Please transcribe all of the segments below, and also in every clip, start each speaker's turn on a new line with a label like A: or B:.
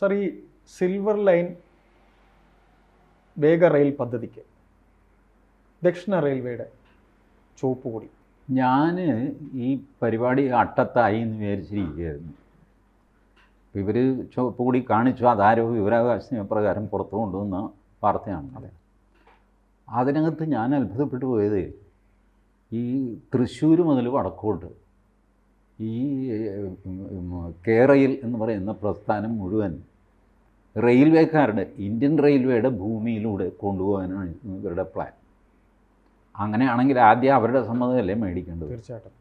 A: Sir ഈ silver line വേഗ rail പദ്ധതിക്ക്. ദക്ഷിണ റെയിൽവേയുടെ ചുവപ്പ് കൊടി
B: ഞാൻ ഈ പരിപാടി അട്ടത്തായി എന്ന് വിചാരിച്ചിരിക്കുകയായിരുന്നു. ഇവർ ചുവപ്പ് കൂടി കാണിച്ചു അതാരോ വിവരാവകാശ നിയമപ്രകാരം പുറത്തു കൊണ്ടുവന്ന വാർത്തയാണ്.
A: അതെ.
B: അതിനകത്ത് ഞാൻ അത്ഭുതപ്പെട്ടു പോയത് ഈ തൃശ്ശൂർ മുതൽ വടക്കോട്ട്. ഈ കേരയിൽ എന്ന് പറയുന്ന പ്രസ്ഥാനം മുഴുവൻ റെയിൽവേക്കാരുടെ ഇന്ത്യൻ റെയിൽവേയുടെ ഭൂമിയിലൂടെ കൊണ്ടുപോകാനാണ് ഇവരുടെ പ്ലാൻ അങ്ങനെയാണെങ്കിൽ ആദ്യം അവരുടെ സമ്മതമല്ലേ മേടിക്കേണ്ടത്?
A: തീർച്ചയായിട്ടും.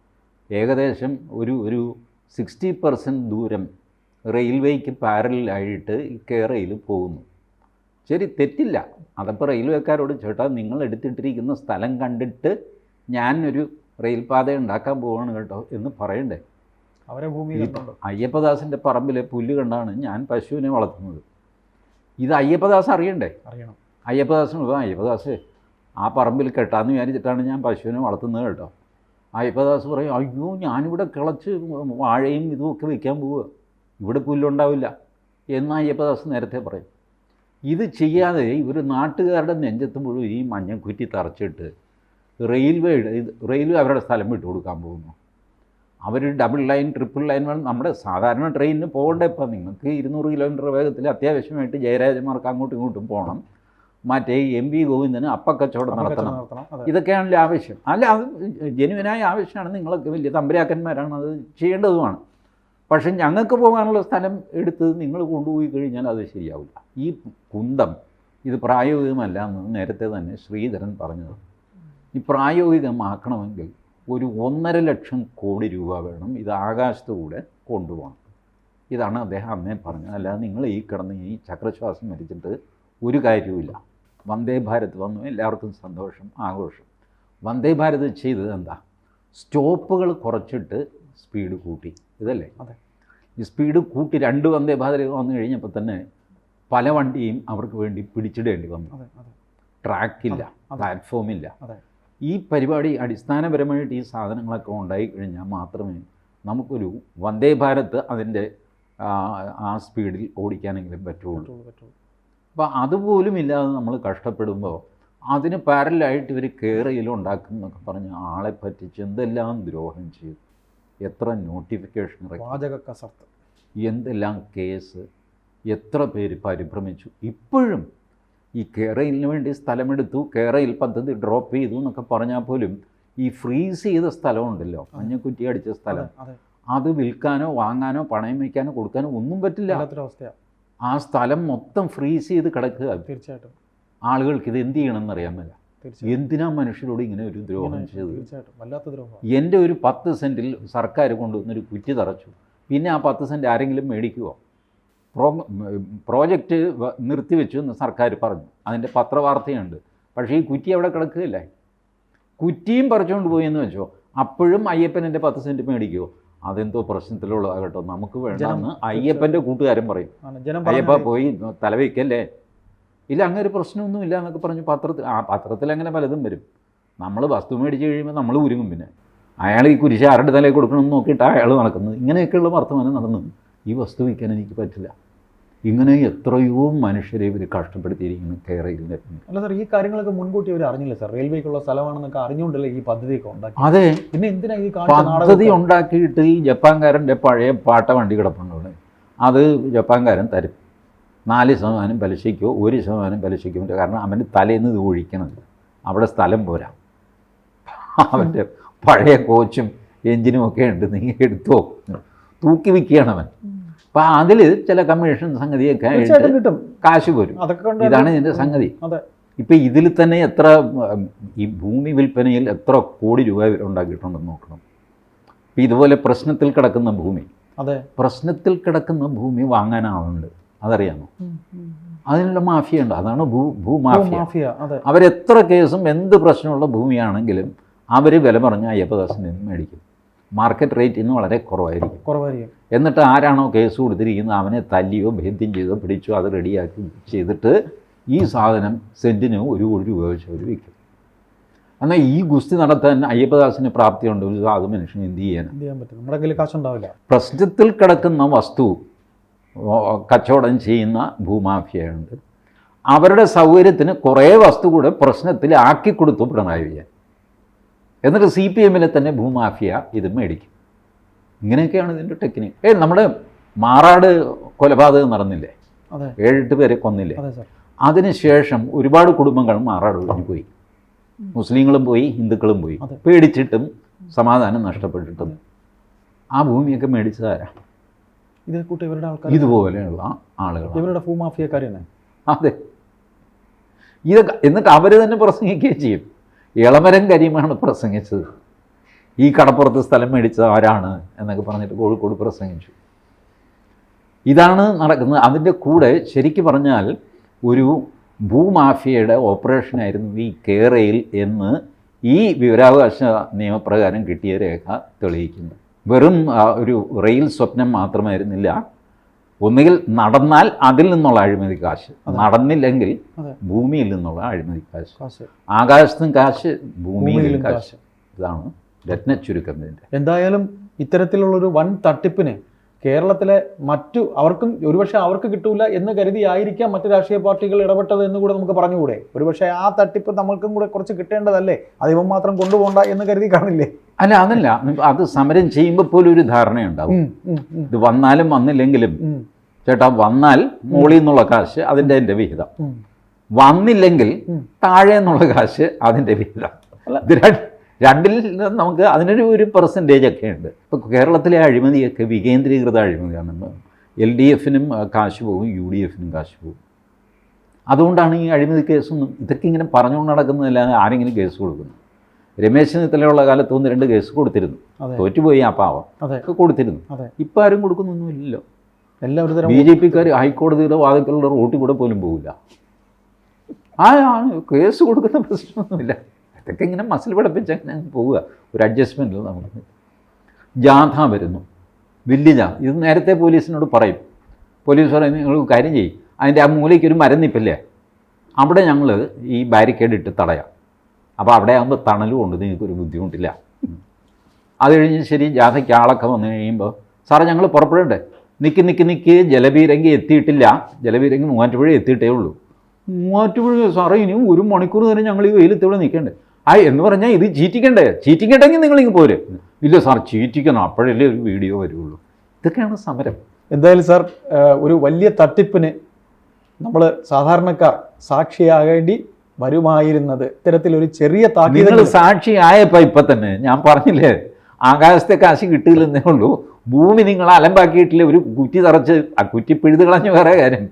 B: ഏകദേശം ഒരു ഒരു സിക്സ്റ്റി പെർസെന്റ് ദൂരം റെയിൽവേക്ക് പാരലായിട്ട് ഈ കേരയിൽ പോകുന്നു. ശരി തെറ്റില്ല. അതപ്പോൾ റെയിൽവേക്കാരോട് ചേട്ടാ നിങ്ങൾ എടുത്തിട്ടിരിക്കുന്ന സ്ഥലം കണ്ടിട്ട് ഞാനൊരു റെയിൽപാത ഉണ്ടാക്കാൻ പോവാണ് കേട്ടോ എന്ന് പറയണ്ടേ.
A: അവരെ ഭൂമി
B: അയ്യപ്പദാസിന്റെ പറമ്പിലെ പുല്ല് കണ്ടാണ് ഞാൻ പശുവിനെ വളർത്തുന്നത്. ഇത് അയ്യപ്പദാസ് അറിയണ്ടേ?
A: അറിയണം.
B: അയ്യപ്പദാസിനോട് അയ്യപ്പദാസ് ആ പറമ്പിൽ കെട്ടാന്ന് വിചാരിച്ചിട്ടാണ് ഞാൻ പശുവിനെ വളർത്തുന്നത് കേട്ടോ. അയ്യപ്പദാസ് പറയും അയ്യോ ഞാനിവിടെ കിളച്ച് വാഴയും ഇതുമൊക്കെ വെക്കാൻ പോവുക ഇവിടെ പുല്ലുണ്ടാവില്ല. എന്ന് അയ്യപ്പദാസ് നേരത്തെ പറയും. ഇത് ചെയ്യാതെ ഇവർ നാട്ടുകാരുടെ നെഞ്ചത്ത് മുഴുവൻ ഈ മഞ്ഞക്കുറ്റി തറച്ചിട്ട് റെയിൽവേയുടെ ഇത് റെയിൽവേ അവരുടെ സ്ഥലം വിട്ടു കൊടുക്കാൻ പോകുന്നു. അവർ ഡബിൾ ലൈൻ ട്രിപ്പിൾ ലൈൻ വേണം നമ്മുടെ സാധാരണ ട്രെയിനിന് പോകേണ്ട ഇപ്പം. നിങ്ങൾക്ക് ഇരുന്നൂറ് കിലോമീറ്റർ വേഗത്തിൽ അത്യാവശ്യമായിട്ട് ജയരാജന്മാർക്ക് അങ്ങോട്ടും ഇങ്ങോട്ടും പോകണം. മറ്റേ എം വി ഗോവിന്ദന് അപ്പക്കച്ചവടം
A: അപ്പൊ
B: നടത്തണം.
A: നടത്തണം.
B: ഇതൊക്കെയാണല്ലോ ആവശ്യം. അല്ല അത് ജനുവിനായ ആവശ്യമാണ്. നിങ്ങളൊക്കെ വലിയ തമ്പരാക്കന്മാരാണ്. അത് ചെയ്യേണ്ടതുമാണ്. പക്ഷെ ഞങ്ങൾക്ക് പോകാനുള്ള സ്ഥലം എടുത്ത് നിങ്ങൾ കൊണ്ടുപോയി കഴിഞ്ഞാൽ അത് ശരിയാവില്ല. ഈ കുന്തം ഇത് പ്രായോഗികമല്ല എന്ന് നേരത്തെ തന്നെ ശ്രീധരൻ പറഞ്ഞത്. ഈ പ്രായോഗികമാക്കണമെങ്കിൽ ഒരു ഒന്നര ലക്ഷം കോടി രൂപ വേണം ഇത് ആകാശത്തുകൂടെ കൊണ്ടുപോകണം ഇതാണ് അദ്ദേഹം അന്നേ പറഞ്ഞത്. അല്ലാതെ നിങ്ങൾ ഈ കിടന്ന് ഈ ചക്രശ്വാസം മരിച്ചിട്ട് ഒരു കാര്യവുമില്ല. വന്ദേ ഭാരത് വന്നു. എല്ലാവർക്കും സന്തോഷം ആഘോഷം. വന്ദേ ഭാരത് ചെയ്തത് എന്താ? സ്റ്റോപ്പുകൾ കുറച്ചിട്ട് സ്പീഡ് കൂട്ടി. ഇതല്ലേ?
A: അതെ.
B: ഈ സ്പീഡ് കൂട്ടി രണ്ട് വന്ദേ ഭാരത് വന്നു കഴിഞ്ഞപ്പോൾ തന്നെ പല വണ്ടിയും അവർക്ക് വേണ്ടി പിടിച്ചിടേണ്ടി വന്നു. ട്രാക്കില്ല. പ്ലാറ്റ്ഫോമില്ല.
A: അതെ.
B: ഈ പരിപാടി അടിസ്ഥാനപരമായിട്ട് ഈ സാധനങ്ങളൊക്കെ ഉണ്ടായി കഴിഞ്ഞാൽ മാത്രമേ നമുക്കൊരു വന്ദേ ഭാരത് അതിന്റെ ആ, സ്പീഡിൽ ഓടിക്കാനെങ്കിലും പറ്റുള്ളൂ. അപ്പോൾ അതുപോലും ഇല്ലാതെ നമ്മൾ കഷ്ടപ്പെടുമ്പോൾ അതിന് പാരലായിട്ട് ഇവർ കേരയിൽ ഉണ്ടാക്കും എന്നൊക്കെ പറഞ്ഞ് ആളെ പറ്റിച്ച് എന്തെല്ലാം ദ്രോഹം ചെയ്തു. എത്ര നോട്ടിഫിക്കേഷൻ ഇറക്കി.
A: വാചക കസർത്ത്
B: എന്തെല്ലാം കേസ്. എത്ര പേര് പരിഭ്രമിച്ചു. ഇപ്പോഴും ഈ കേറയിലിന് വേണ്ടി സ്ഥലമെടുത്തു കേരയിൽ പദ്ധതി ഡ്രോപ്പ് ചെയ്തു എന്നൊക്കെ പറഞ്ഞാൽ പോലും ഈ ഫ്രീസ് ചെയ്ത സ്ഥലമുണ്ടല്ലോ മഞ്ഞക്കുറ്റി അടിച്ച സ്ഥലം.
A: അതെ.
B: വിൽക്കാനോ വാങ്ങാനോ പണയം വയ്ക്കാനോ കൊടുക്കാനോ ഒന്നും പറ്റില്ല. ആ സ്ഥലം മൊത്തം ഫ്രീസ് ചെയ്ത് കിടക്കുക.
A: തീർച്ചയായിട്ടും.
B: ആളുകൾക്ക് ഇത് എന്ത് ചെയ്യണമെന്ന് അറിയാൻ മേല. എന്തിനാ മനുഷ്യരോട് ഇങ്ങനെ ഒരു ദ്രോഹം ചെയ്തത്? എന്റെ ഒരു പത്ത് സെന്റിൽ സർക്കാർ കൊണ്ടുവന്നൊരു കുറ്റി തറച്ചു. പിന്നെ ആ പത്ത് സെന്റ് ആരെങ്കിലും മേടിക്കുമോ പ്രോ പ്രോജക്റ്റ് നിർത്തിവെച്ചു എന്ന് സർക്കാർ പറഞ്ഞു. അതിന്റെ പത്രവാർത്തയുണ്ട്. പക്ഷേ ഈ കുറ്റി അവിടെ കിടക്കുകയില്ലേ. കുറ്റിയും പറിച്ചുകൊണ്ട് പോയി എന്ന് വെച്ചോ? അപ്പോഴും അയ്യപ്പൻ എന്റെ പത്ത് സെന്റ് മേടിക്കുമോ അതെന്തോ പ്രശ്നത്തിലുള്ളതാണ് കേട്ടോ. നമുക്ക് വേണ്ടെന്ന് അയ്യപ്പന്റെ കൂട്ടുകാരൻ പറയും. അയ്യപ്പ പോയി തലവയ്ക്കല്ലേ ഇല്ല അങ്ങനെ ഒരു പ്രശ്നമൊന്നും ഇല്ല എന്നൊക്കെ പറഞ്ഞു പത്രത്തിൽ ആ പത്രത്തിൽ അങ്ങനെ പലതും വരും. നമ്മൾ വസ്തു മേടിച്ച് കഴിയുമ്പോൾ നമ്മൾ ഉരുങ്ങും പിന്നെ. അയാൾ ഈ കുരിശ് ആരുടെ തലയിൽ കൊടുക്കണമെന്ന് നോക്കിയിട്ട് അയാൾ നടക്കുന്നത് ഇങ്ങനെയൊക്കെയുള്ള വർത്തമാനം നടന്നു. ഈ വസ്തു വിൽക്കാൻ എനിക്ക് പറ്റില്ല. ഇങ്ങനെ എത്രയോ മനുഷ്യരെ ഇവർ കഷ്ടപ്പെടുത്തിയിരിക്കുന്നു കേരളയിൽ
A: അല്ല സാർ ഈ കാര്യങ്ങളൊക്കെ മുൻകൂട്ടി അവർ അറിഞ്ഞില്ല സാർ റെയിൽവേക്കുള്ള സ്ഥലമാണെന്നൊക്കെ അറിഞ്ഞുകൊണ്ടല്ലേ ഈ പദ്ധതിയൊക്കെ ഉണ്ടാക്കി
B: അതെ.
A: പിന്നെ എന്തിനാ ഈ
B: പദ്ധതി ഉണ്ടാക്കിയിട്ട് ഈ ജപ്പാൻകാരന്റെ പഴയ പാട്ട വണ്ടി കിടപ്പുണ്ട് അത് ജപ്പാൻകാരൻ തരും. നാല് ശതമാനം പലിശയ്ക്കോ ഒരു ശതമാനം പലിശയ്ക്കോ. കാരണം അവന്റെ തലേന്ന് ഇത് ഒഴിക്കണത്. അവിടെ സ്ഥലം പോരാ. അവന്റെ പഴയ കോച്ചും എഞ്ചിനും ഒക്കെ ഉണ്ട്. നീ എടുത്തോ. തൂക്കി വിൽക്കുകയാണ് അവൻ. അപ്പം അതിൽ ചില കമ്മീഷൻ സംഗതിയൊക്കെ
A: കിട്ടും.
B: കാശ് വരും.
A: അതൊക്കെ
B: ഇതാണ് ഇതിന്റെ സംഗതി.
A: അതെ.
B: ഇപ്പം ഇതിൽ തന്നെ എത്ര ഈ ഭൂമി വിൽപ്പനയിൽ എത്ര കോടി രൂപ ഉണ്ടാക്കിയിട്ടുണ്ടെന്ന് നോക്കണം. ഇപ്പം ഇതുപോലെ പ്രശ്നത്തിൽ കിടക്കുന്ന ഭൂമി.
A: അതെ.
B: പ്രശ്നത്തിൽ കിടക്കുന്ന ഭൂമി വാങ്ങാൻ ആളുണ്ട്. അതറിയാമോ? അതിനുള്ള മാഫിയ ഉണ്ട്. അതാണ് ഭൂ ഭൂമാഫിയ.
A: മാഫിയ അതെ.
B: അവരെത്ര കേസും എന്ത് പ്രശ്നമുള്ള ഭൂമിയാണെങ്കിലും അവർ വില പറഞ്ഞ അയ്യപ്പദാസിൽ നിന്ന് മേടിക്കും. മാർക്കറ്റ് റേറ്റ് ഇന്ന് വളരെ കുറവായിരിക്കും.
A: കുറവായിരിക്കും.
B: എന്നിട്ട് ആരാണോ കേസ് കൊടുത്തിരിക്കുന്നത്? അവനെ തല്ലിയോ ഭേദ്യം ചെയ്തോ പിടിച്ചോ അത് റെഡിയാക്കി ചെയ്തിട്ട് ഈ സാധനം സെന്റിന് ഒരു കോടി രൂപ വെച്ച് അവർ വിൽക്കും. എന്നാൽ ഈ ഗുസ്തി നടത്താൻ അയ്യപ്പദാസിന് പ്രാപ്തിയുണ്ട്. ഒരു സാധു മനുഷ്യന് എന്ത് ചെയ്യാൻ
A: പറ്റും? നമ്മുടെ കയ്യിൽ കാശുണ്ടാവില്ല.
B: പ്രശ്നത്തിൽ കിടക്കുന്ന വസ്തു കച്ചവടം ചെയ്യുന്ന ഭൂമാഫിയയുണ്ട്. അവരുടെ സൗകര്യത്തിന് കുറേ വസ്തു കൂടെ പ്രശ്നത്തിൽ ആക്കി കൊടുത്തു പിണറായി വിജയൻ. എന്നിട്ട് സി പി എമ്മിലെ തന്നെ ഭൂമാഫിയ ഇത് മേടിക്കും. ഇങ്ങനെയൊക്കെയാണ് ഇതിന്റെ ടെക്നിക്ക്. ഏ നമ്മുടെ മാറാട് കൊലപാതകം നടന്നില്ലേ? ഏഴെട്ട് പേരെ കൊന്നില്ലേ? അതിനുശേഷം ഒരുപാട് കുടുംബങ്ങൾ മാറാട് ഒഴിഞ്ഞു പോയി. മുസ്ലിങ്ങളും പോയി ഹിന്ദുക്കളും പോയി. പേടിച്ചിട്ടും സമാധാനം നഷ്ടപ്പെട്ടിട്ടും. ആ ഭൂമിയൊക്കെ മേടിച്ചതാരാ
A: ഇതേ കൂട്ട് ഇവരുടെ ആൾക്കാർ
B: ഇതുപോലെയുള്ള ആളുകൾ
A: ഇവരുടെ ഭൂമാഫിയക്കാരാണ്
B: അതെ. ഇതൊക്കെ എന്നിട്ട് അവർ തന്നെ പ്രസംഗിക്കുകയും ചെയ്യും. ഇളമരം കരീമാണ് പ്രസംഗിച്ചത്. ഈ കടപ്പുറത്ത് സ്ഥലം മേടിച്ചത് ആരാണ് എന്നൊക്കെ പറഞ്ഞിട്ട് കോഴിക്കോട് പ്രസംഗിച്ചു. ഇതാണ് നടക്കുന്നത്. അതിന്റെ കൂടെ ശരിക്കു പറഞ്ഞാൽ ഒരു ഭൂമാഫിയയുടെ ഓപ്പറേഷനായിരുന്നു ഈ കേരയിൽ എന്ന് ഈ വിവരാവകാശ നിയമപ്രകാരം കിട്ടിയ രേഖ തെളിയിക്കുന്നു വെറും ഒരു റെയിൽ സ്വപ്നം മാത്രമായിരുന്നില്ല. ഒന്നുകിൽ നടന്നാൽ അതിൽ നിന്നുള്ള അഴിമതി കാശ് നടന്നില്ലെങ്കിൽ ഭൂമിയിൽ നിന്നുള്ള അഴിമതി കാശ്.
A: കാശ്.
B: ആകാശത്തും കാശ് ഭൂമിയിലും കാശ്.
A: ഇതാണ്
B: ഇതാണ് ചുരുക്കം
A: എന്തായാലും ഇത്തരത്തിലുള്ളൊരു വൻ തട്ടിപ്പിന് കേരളത്തിലെ മറ്റു അവർക്കും ഒരുപക്ഷെ അവർക്ക് കിട്ടൂല എന്ന് കരുതിയായിരിക്കാം മറ്റു രാഷ്ട്രീയ പാർട്ടികൾ ഇടപെട്ടത് എന്ന് കൂടെ നമുക്ക് പറഞ്ഞുകൂടെ? ഒരുപക്ഷെ ആ തട്ടിപ്പ് നമ്മൾക്കും കൂടെ കുറച്ച് കിട്ടേണ്ടതല്ലേ? അത് ഇവൻ മാത്രം കൊണ്ടുപോകണ്ട എന്ന് കരുതി കാണില്ലേ?
B: അല്ല അതല്ല. അത് സമരം ചെയ്യുമ്പോൾ പോലും ഒരു ധാരണയുണ്ടാവും. ഇത് വന്നാലും വന്നില്ലെങ്കിലും ചേട്ടാ വന്നാൽ മുകളിൽ നിന്നുള്ള കാശ് അതിന്റെ എന്റെ വിഹിതം. വന്നില്ലെങ്കിൽ. താഴെ നിന്നുള്ള കാശ് അതിന്റെ വിഹിതം.
A: അല്ല.
B: രണ്ടിൽ നിന്ന് നമുക്ക് അതിനൊരു ഒരു പെർസെന്റേജ് ഒക്കെ ഉണ്ട്. ഇപ്പോൾ കേരളത്തിലെ അഴിമതിയൊക്കെ വികേന്ദ്രീകൃത അഴിമതിയാണ് എൽ ഡി എഫിനും കാശ് പോകും യു ഡി എഫിനും കാശ് പോകും. അതുകൊണ്ടാണ് ഈ അഴിമതി കേസൊന്നും ഇതൊക്കെ ഇങ്ങനെ പറഞ്ഞുകൊണ്ട് നടക്കുന്നതല്ലാതെ ആരെങ്കിലും കേസ് കൊടുക്കുന്നു. രമേശ് ചെന്നിത്തലയുള്ള കാലത്ത് ഒന്ന് രണ്ട് കേസ് കൊടുത്തിരുന്നു. തോറ്റുപോയി ആ പാവം. ഒക്കെ കൊടുത്തിരുന്നു. ഇപ്പം ആരും കൊടുക്കുന്നൊന്നുമില്ലല്ലോ
A: എല്ലാവരും
B: ബി ജെ പിക്കാർ ഹൈക്കോടതിയുടെ വാദത്തിലുള്ള റോട്ടിൽ കൂടെ പോലും പോകില്ല ആ, കേസ് കൊടുക്കുന്ന പ്രശ്നമൊന്നുമില്ല. ഇതൊക്കെ ഇങ്ങനെ മസിൽ പിടപ്പിച്ച് അങ്ങനെ അങ്ങ് പോവുക. ഒരു അഡ്ജസ്റ്റ്മെന്റിൽ നമുക്ക് ജാഥ വരുന്നു. വലിയ ജാഥ. ഇത് നേരത്തെ പോലീസിനോട് പറയും. പോലീസ് പറയും നിങ്ങൾ കാര്യം ചെയ്യും. അതിന്റെ ആ മൂലയ്ക്ക് ഒരു മരം അവിടെ ഞങ്ങൾ ഈ ബാരിക്കേഡ് ഇട്ട് തടയാം. അപ്പോൾ അവിടെ ആകുമ്പോൾ തണലും ഉണ്ട്. നിങ്ങൾക്കൊരു ബുദ്ധിമുട്ടില്ല. അത് കഴിഞ്ഞ് ശരി ജാഥയ്ക്ക് ആളൊക്കെ വന്നു കഴിയുമ്പോൾ സാറേ ഞങ്ങൾ പുറപ്പെടണ്ടേ? നിൽക്കി നിൽക്കി നിൽക്കി ജലബീരങ്കി എത്തിയിട്ടില്ല. ജലബീരങ്കി മൂവാറ്റുപുഴ എത്തിയിട്ടേ ഉള്ളൂ. മൂവാറ്റുപുഴ? സാറേ ഇനിയും ഒരു മണിക്കൂർ തന്നെ ഞങ്ങൾ ഈ വെയിലത്തിവിടെ നിൽക്കണ്ടേ? ആ എന്ന് പറഞ്ഞാൽ ഇത് ചീറ്റിക്കണ്ടേ? ചീറ്റിക്കണ്ടെങ്കിൽ നിങ്ങളിങ്ങ് പോരെ. ഇല്ല സാർ ചീറ്റിക്കണം. അപ്പോഴല്ലേ ഒരു വീഡിയോ വരുള്ളൂ ഇതൊക്കെയാണ് സമരം.
A: എന്തായാലും സാർ ഒരു വലിയ തട്ടിപ്പിന് നമ്മൾ സാധാരണക്കാർ സാക്ഷിയാകേണ്ടി വരുമായിരുന്നത് ഇത്തരത്തിലൊരു ചെറിയ താക്കീത്
B: സാക്ഷിയായപ്പോൾ ഇപ്പം തന്നെ ഞാൻ പറഞ്ഞില്ലേ? ആകാശത്തെ കാശ് കിട്ടിയില്ലെന്നേ ഉള്ളൂ. ഭൂമി നിങ്ങൾ അലമ്പാക്കിയിട്ടില്ല? ഒരു കുറ്റി തറച്ച് ആ കുറ്റി പിഴുത് കളഞ്ഞ് വേറെ കാര്യം.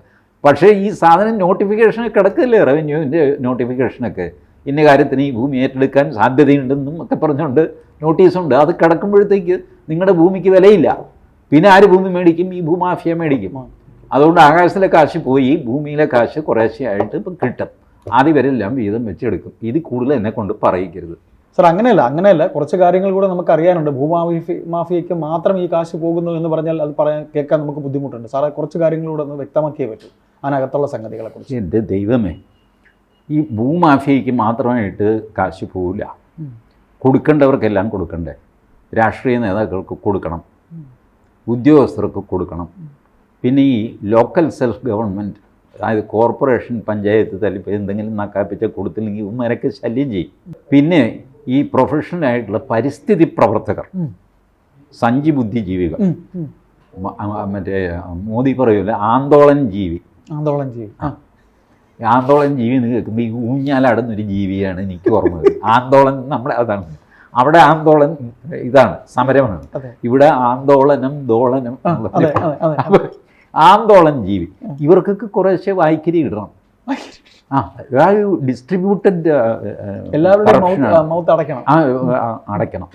B: പക്ഷേ ഈ സാധനം നോട്ടിഫിക്കേഷൻ കിടക്കില്ലേ? റവന്യൂവിന്റെ നോട്ടിഫിക്കേഷനൊക്കെ ഇന്ന കാര്യത്തിന് ഈ ഭൂമി ഏറ്റെടുക്കാൻ സാധ്യതയുണ്ടെന്നും ഒക്കെ പറഞ്ഞുകൊണ്ട് നോട്ടീസുണ്ട് അത് കിടക്കുമ്പോഴത്തേക്ക് നിങ്ങളുടെ ഭൂമിക്ക് വിലയില്ല. പിന്നെ ആര് ഭൂമി മേടിക്കും? ഈ ഭൂമാഫിയ മേടിക്കും. അതുകൊണ്ട് ആകാശത്തിലെ കാശ് പോയി ഭൂമിയിലെ കാശ് കുറേശ്ശെയായിട്ട് ഇപ്പം കിട്ടും. ആദ്യവരെല്ലാം വീതം വെച്ചെടുക്കും. ഇത് കൂടുതൽ എന്നെ കൊണ്ട് പറയിക്കരുത്.
A: സാർ അങ്ങനെയല്ല അങ്ങനെയല്ല. കുറച്ച് കാര്യങ്ങൾ കൂടെ നമുക്ക് അറിയാനുണ്ട്. ഭൂമാഫി മാഫിയയ്ക്ക് മാത്രം ഈ കാശ് പോകുന്നു എന്ന് പറഞ്ഞാൽ അത് പറയാൻ കേൾക്കാൻ നമുക്ക് ബുദ്ധിമുട്ടുണ്ട്. സാറേ കുറച്ച് കാര്യങ്ങളൂടെ ഒന്ന് വ്യക്തമാക്കിയേ പറ്റൂ. അതിനകത്തുള്ള സംഗതികളെ കുറിച്ച്
B: എന്റെ ദൈവമേ. ഈ ഭൂമാഫിയയ്ക്ക് മാത്രമായിട്ട് കാശ് പോവില്ല. കൊടുക്കേണ്ടവർക്കെല്ലാം കൊടുക്കണ്ടേ? രാഷ്ട്രീയ നേതാക്കൾക്ക് കൊടുക്കണം. ഉദ്യോഗസ്ഥർക്ക് കൊടുക്കണം. പിന്നെ ഈ ലോക്കൽ സെൽഫ് ഗവൺമെന്റ് അതായത് കോർപ്പറേഷൻ പഞ്ചായത്ത് തലത്തിൽ എന്തെങ്കിലും നക്കാപ്പിച്ച കൊടുത്തില്ലെങ്കിൽ ഉമ്മരക്ക് ശല്യം ചെയ്യും. പിന്നെ ഈ പ്രൊഫഷണലായിട്ടുള്ള പരിസ്ഥിതി പ്രവർത്തകർ സഞ്ചി ബുദ്ധിജീവികൾ. മറ്റേ മോദി പറയൂല ആന്തോളൻ ജീവി.
A: ആന്തോളൻ ജീവി. ആ.
B: ആന്തോളൻ ജീവി എന്ന് കേൾക്കുമ്പോൾ ഈ ഊഞ്ഞാലാടുന്നൊരു ജീവിയാണ് എനിക്ക് ഓർമ്മ ആന്തോളൻ നമ്മളെ അതാണ്. അവിടെ ആന്തോളൻ ഇതാണ് സമരമാണ്. ഇവിടെ ആന്തോളനം ദോളനം ആന്തോളൻ ജീവി. ഇവർക്കൊക്കെ കുറേശ്ശെ വായിക്കരി ഇടണം. ആ ഡിസ്ട്രിബ്യൂട്ടഡ്
A: എല്ലാവരുടെയും അടയ്ക്കണം.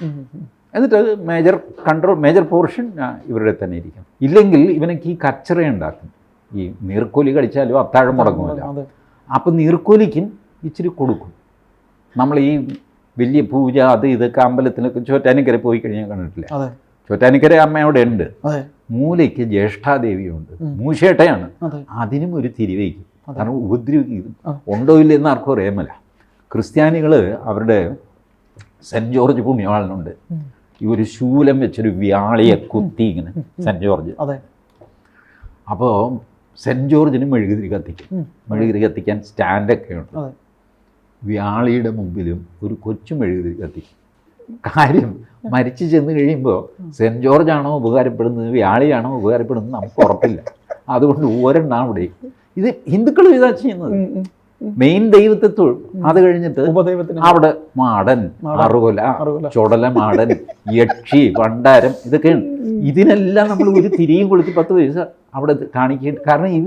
B: എന്നിട്ട് മേജർ കൺട്രോൾ മേജർ പോർഷൻ ഇവരുടെ തന്നെ ഇരിക്കണം ഇല്ലെങ്കിൽ ഇവനൊക്കെ ഈ കച്ചറ ഉണ്ടാക്കും. ഈ നീർക്കോലി കടിച്ചാലും അത്താഴം മുടങ്ങുമല്ല. അപ്പം നീർക്കോലിക്കും ഇച്ചിരി കൊടുക്കും. നമ്മൾ ഈ വലിയ പൂജ അത് ഇതൊക്കെ അമ്പലത്തിലൊക്കെ ചോറ്റാനിക്കര പോയി കഴിഞ്ഞാൽ കണ്ടിട്ടില്ല? ചോറ്റാനിക്കര അമ്മയോടെ ഉണ്ട്. മൂലയ്ക്ക് ജ്യേഷ്ഠാദേവിയുണ്ട്. മൂശേട്ടയാണ്
A: അതെ.
B: അതിനും ഒരു തിരിവയ്ക്കും. കാരണം ഉപദ്രവിക്കും. ഉണ്ടോ ഇല്ലെന്ന് ആർക്കും അറിയാമല്ല. ക്രിസ്ത്യാനികൾ അവരുടെ സെന്റ് ജോർജ് പുണ്യവാളനുണ്ട്. ഈ ഒരു ശൂലം വെച്ചൊരു വ്യാളിയെ കുത്തി ഇങ്ങനെ സെന്റ് ജോർജ്.
A: അതെ.
B: അപ്പോൾ സെന്റ് ജോർജിന് മെഴുകുതിരി കത്തിക്കും. മെഴുകുതിരി കത്തിക്കാൻ സ്റ്റാൻഡൊക്കെ ഉണ്ട്. വ്യാളിയുടെ മുമ്പിലും ഒരു കൊച്ചു മെഴുകുതിരി കത്തിക്കും. കാര്യം മരിച്ചു ചെന്ന് കഴിയുമ്പോൾ സെന്റ് ജോർജ് ആണോ ഉപകാരപ്പെടുന്നത്? വ്യാളിയാണോ ഉപകാരപ്പെടുന്നത് നമുക്ക് ഉറപ്പില്ല. അതുകൊണ്ട് ഒരെണ്ണം അവിടെ ഇത് ഹിന്ദുക്കളും ഇതാ ചെയ്യുന്നത്. മെയിൻ ദൈവത്തെ തൊഴും അത് കഴിഞ്ഞിട്ട് അവിടെ മാടൻ അറുകൊല. ചുടല മാടൻ യക്ഷി ഭണ്ഡാരം ഇതൊക്കെയാണ് ഇതിനെല്ലാം നമ്മൾ ഒരു തിരിയും കൊടുത്ത് പത്ത് പൈസ അവിടെ കാണിക്കുക കാരണം ഈ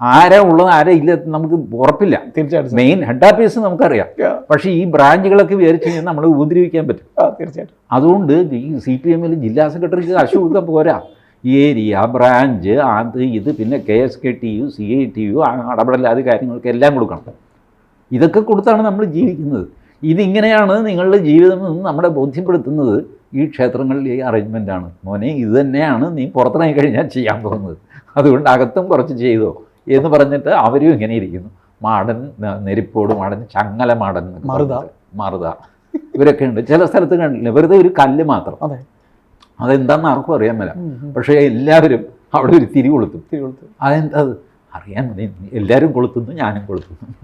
B: ആരാ ഉള്ളത് ആരാ ഇല്ല നമുക്ക് ഉറപ്പില്ല.
A: തീർച്ചയായിട്ടും
B: മെയിൻ ഹെഡ് ഓഫീസ് നമുക്കറിയാം. പക്ഷേ ഈ ബ്രാഞ്ചുകളൊക്കെ വിചാരിച്ചു കഴിഞ്ഞാൽ നമ്മൾ ഉപദ്രവിക്കാൻ പറ്റും.
A: തീർച്ചയായിട്ടും.
B: അതുകൊണ്ട് ഈ സി പി എമ്മിൽ ജില്ലാ സെക്രട്ടറിക്ക് കാശ് കൊടുക്കാൻ പോരാ. ഏരിയ ബ്രാഞ്ച് അത് ഇത് പിന്നെ K S K T U C I T U അടപടലാതെ കാര്യങ്ങൾക്ക് എല്ലാം കൊടുക്കണം. ഇതൊക്കെ കൊടുത്താണ് നമ്മൾ ജീവിക്കുന്നത്. ഇതിങ്ങനെയാണ് നിങ്ങളുടെ ജീവിതം നിന്ന് നമ്മളെ ബോധ്യപ്പെടുത്തുന്നത് ഈ ക്ഷേത്രങ്ങളിൽ ഈ അറേഞ്ച്മെന്റ് ആണ്. മോനെ ഇത് തന്നെയാണ് നീ പുറത്തിറങ്ങി കഴിഞ്ഞാൽ ചെയ്യാൻ പോകുന്നത്. അതുകൊണ്ട് അകത്തും കുറച്ച് ചെയ്തോ എന്ന് പറഞ്ഞിട്ട് അവരും ഇങ്ങനെ ഇരിക്കുന്നു. മാടൻ നെരിപ്പോട് മാടൻ ചങ്ങല മാടൻ
A: മറുത.
B: മറുത. ഇവരൊക്കെ ഉണ്ട്. ചില സ്ഥലത്ത് കണ്ടില്ല വെറുതെ ഒരു കല്ല് മാത്രം.
A: അതെ.
B: അതെന്താന്ന് ആർക്കും അറിയാൻ മേല. പക്ഷേ എല്ലാവരും അവിടെ ഒരു തിരി കൊളുത്തും.
A: തിരുവനന്തപുരത്ത്
B: അതെന്താ അത്? അറിയാൻ മതി. എല്ലാവരും കൊളുത്തുന്നു ഞാനും കൊളുത്തുന്നു.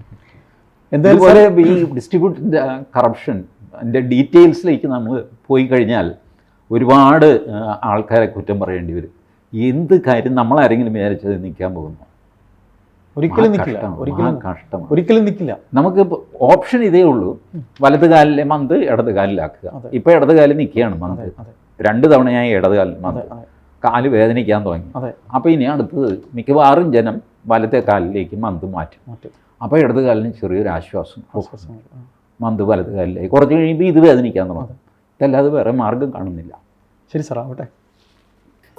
A: എന്തായാലും
B: ഇതുപോലെ ഈ ഡിസ്ട്രിബ്യൂട്ടിന്റെ കറപ്ഷൻ അതിന്റെ ഡീറ്റെയിൽസിലേക്ക് നമ്മൾ പോയി കഴിഞ്ഞാൽ ഒരുപാട് ആൾക്കാരെ കുറ്റം പറയേണ്ടി വരും. എന്ത് കാര്യം നമ്മളാരെങ്കിലും വിചാരിച്ചത് നിൽക്കാൻ പോകുന്നു?
A: ഒരിക്കലും നിൽക്കില്ല ഒരിക്കലും
B: കഷ്ടം
A: ഒരിക്കലും നിൽക്കില്ല
B: നമുക്ക് ഓപ്ഷൻ ഇതേ ഉള്ളൂ. വലത് കാലിലെ മന്ത് ഇടത് കാലിലാക്കുക. ഇപ്പൊ ഇടത് കാലിൽ നിൽക്കുകയാണ് മന്ത്. രണ്ട് തവണയായി ഇടത് കാലിൽ മന്ത്. കാൽ വേദനിക്കാൻ തുടങ്ങി.
A: അപ്പൊ
B: അപ്പോൾ ഇനി അടുത്തത് മിക്കവാറും ജനം വലത്തെ കാലിലേക്ക് മന്ത് മാറ്റും.
A: അപ്പൊ
B: അപ്പോൾ ഇടത് കാലിന് ചെറിയൊരു ആശ്വാസം. മന്ത് വലത് കാലിലേക്ക് കുറച്ച് കഴിയുമ്പോൾ ഇത് വേദനിക്കാൻ തുടങ്ങും. ഇതല്ലാതെ വേറെ മാർഗം കാണുന്നില്ല.
A: ശരി സാർ ആവട്ടെ.